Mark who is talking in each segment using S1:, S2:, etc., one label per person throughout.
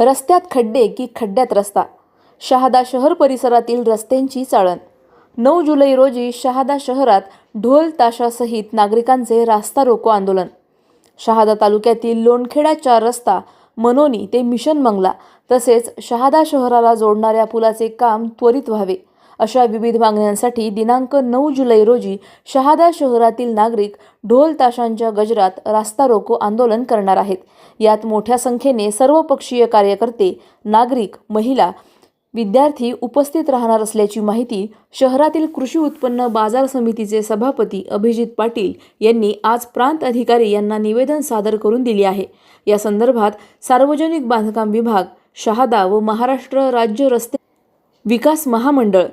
S1: रस्त्यात खड्डे की खड्ड्यात रस्ता. शहादा शहर परिसरातील रस्त्यांची चाळण. नऊ जुलै रोजी शहादा शहरात ढोल ताशासहित नागरिकांचे रास्ता रोको आंदोलन. शहादा तालुक्यातील लोणखेडा रस्ता मनोनी ते मिशन मंगला तसेच शहादा शहराला जोडणाऱ्या पुलाचे काम त्वरित व्हावे. अशा विविध मागण्यांसाठी दिनांक नऊ जुलै रोजी शहादा शहरातील नागरिक ढोल ताशांच्या गजरात रास्ता रोको आंदोलन करणार आहेत. यात मोठ्या संख्येने सर्वपक्षीय कार्यकर्ते नागरिक महिला विद्यार्थी उपस्थित राहणार असल्याची माहिती शहरातील कृषी उत्पन्न बाजार समितीचे सभापती अभिजित पाटील यांनी आज प्रांत अधिकारी यांना निवेदन सादर करून दिले आहे. या संदर्भात सार्वजनिक बांधकाम विभाग शहादा व महाराष्ट्र राज्य रस्ते विकास महामंडळ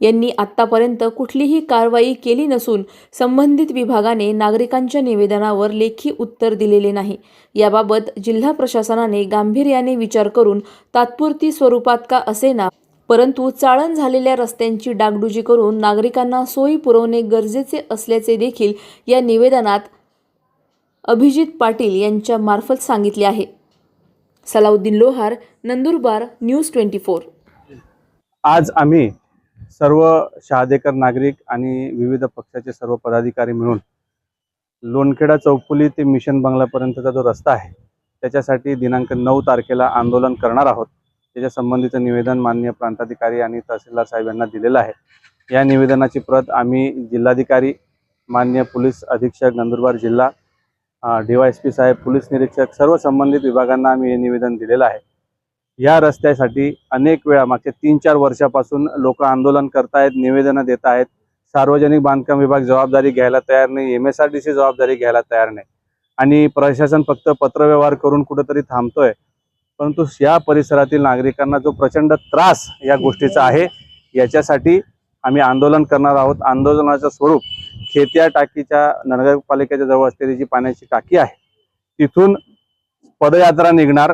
S1: यांनी आत्तापर्यंत कुठलीही कारवाई केली नसून संबंधित विभागाने नागरिकांच्या निवेदनावर लेखी उत्तर दिलेले नाही. याबाबत जिल्हा प्रशासनाने गांभीर्याने विचार करून तात्पुरती स्वरूपात का असेना परंतु चाळण झालेल्या रस्त्यांची डागडुजी करून नागरिकांना सोयी पुरवणे गरजेचे असल्याचे देखील या निवेदनात अभिजित पाटील यांच्या मार्फत सांगितले आहे. Salauddin Lohar Nandurbar news twenty four.
S2: आज आम्ही सर्व शहादेकर नागरिक आणि विविध पक्षाचे सर्व पदाधिकारी मिळून लोणखेडा चौफुली ते मिशन बंगलापर्यंतचा जो रस्ता आहे त्याच्यासाठी दिनांक नऊ तारखेला आंदोलन करणार आहोत. त्याच्या संबंधीचं निवेदन माननीय प्रांताधिकारी आणि तहसीलदार साहेब यांना दिलेलं आहे. या निवेदनाची प्रत आम्ही जिल्हाधिकारी माननीय पोलीस अधीक्षक नंदुरबार जिल्हा डी वाय एस पी साहेब पोलीस निरीक्षक सर्व संबंधित विभागांना आम्ही हे निवेदन दिलेलं आहे. या रस्त्यासाठी अनेक वेळा मागच्या तीन चार वर्षापासून लोक आंदोलन करतायत निवेदनं देत आहेत सार्वजनिक बांधकाम विभाग जबाबदारी घ्यायला तयार नाही M S R D C जबाबदारी घ्यायला तयार नाही. आणि प्रशासन फक्त पत्रव्यवहार करून कुठंतरी थांबतोय. परंतु या परिसरातील नागरिकांना जो प्रचंड त्रास या गोष्टीचा आहे याच्यासाठी आम्ही आंदोलन करणार आहोत. आंदोलनाचं स्वरूप खेत्या टाकीच्या नगरपालिकेच्या जवळ असलेली जी पाण्याची टाकी आहे तिथून पदयात्रा निघणार.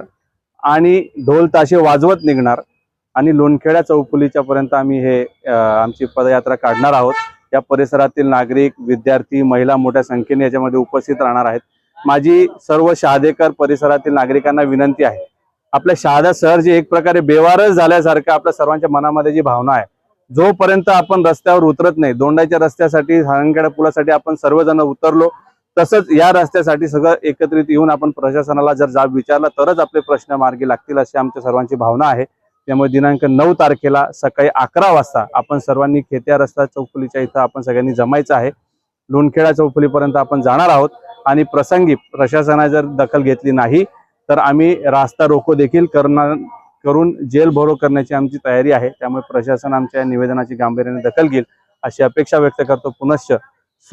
S2: आणि ढोल ताशे वाजवत निघणार आणि लोणखेड्या चौफुलीच्या पर्यंत आम्ही हे आमची पदयात्रा काढणार आहोत. या परिसरातील नागरिक विद्यार्थी महिला मोठ्या संख्येने याच्यामध्ये उपस्थित राहणार आहेत. माझी सर्व शहादेकर परिसरातील नागरिकांना विनंती आहे. आपल्या शहादा शहर जे एक प्रकारे बेवारस झाल्यासारखं आपल्या सर्वांच्या मनामध्ये जी भावना आहे जोपर्यंत आपण रस्त्यावर उतरत नाही दोंडाच्या रस्त्यासाठी हरणखेडा पुलासाठी आपण सर्वजण उतरलो तसंच या रस्त्यासाठी सगळं एकत्रित येऊन आपण प्रशासनाला जर जाब विचारला तरच आपले प्रश्न मार्गी लागतील अशी आमच्या सर्वांची भावना आहे. त्यामुळे दिनांक नऊ तारखेला सकाळी अकरा वाजता आपण सर्वांनी खेत्या रस्ता चौफुलीच्या इथं आपण सगळ्यांनी जमायचं आहे. लोणखेडा चौफुलीपर्यंत आपण जाणार आहोत आणि प्रसंगी प्रशासनाने जर दखल घेतली नाही तर आम्ही रास्ता रोको देखील करणार करून जेल भरो करण्याची आमची तयारी आहे. त्यामुळे प्रशासन आमच्या या निवेदनाची गांभीर्याने दखल घेईल अशी अपेक्षा व्यक्त करतो पुनश्च.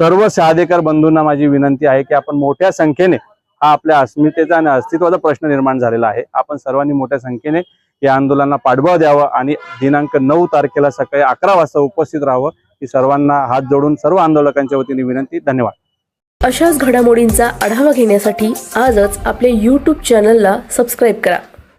S2: सर्व शहादेकर बंधूंना माझी विनंती आहे की आपण मोठ्या संख्येने हा आपल्या अस्मितेचा आणि अस्तित्वाचा प्रश्न निर्माण झालेला आहे. आपण सर्वांनी मोठ्या संख्येने या आंदोलनाला पाठबळ द्यावं आणि दिनांक नऊ तारखेला सकाळी अकरा वाजता उपस्थित राहावं. ही सर्वांना हात जोडून सर्व आंदोलकांच्या वतीने विनंती. धन्यवाद.
S1: अशाच घडामोडींचा आढावा घेण्यासाठी आजच आपल्या यूट्यूब चॅनलला सबस्क्राईब करा.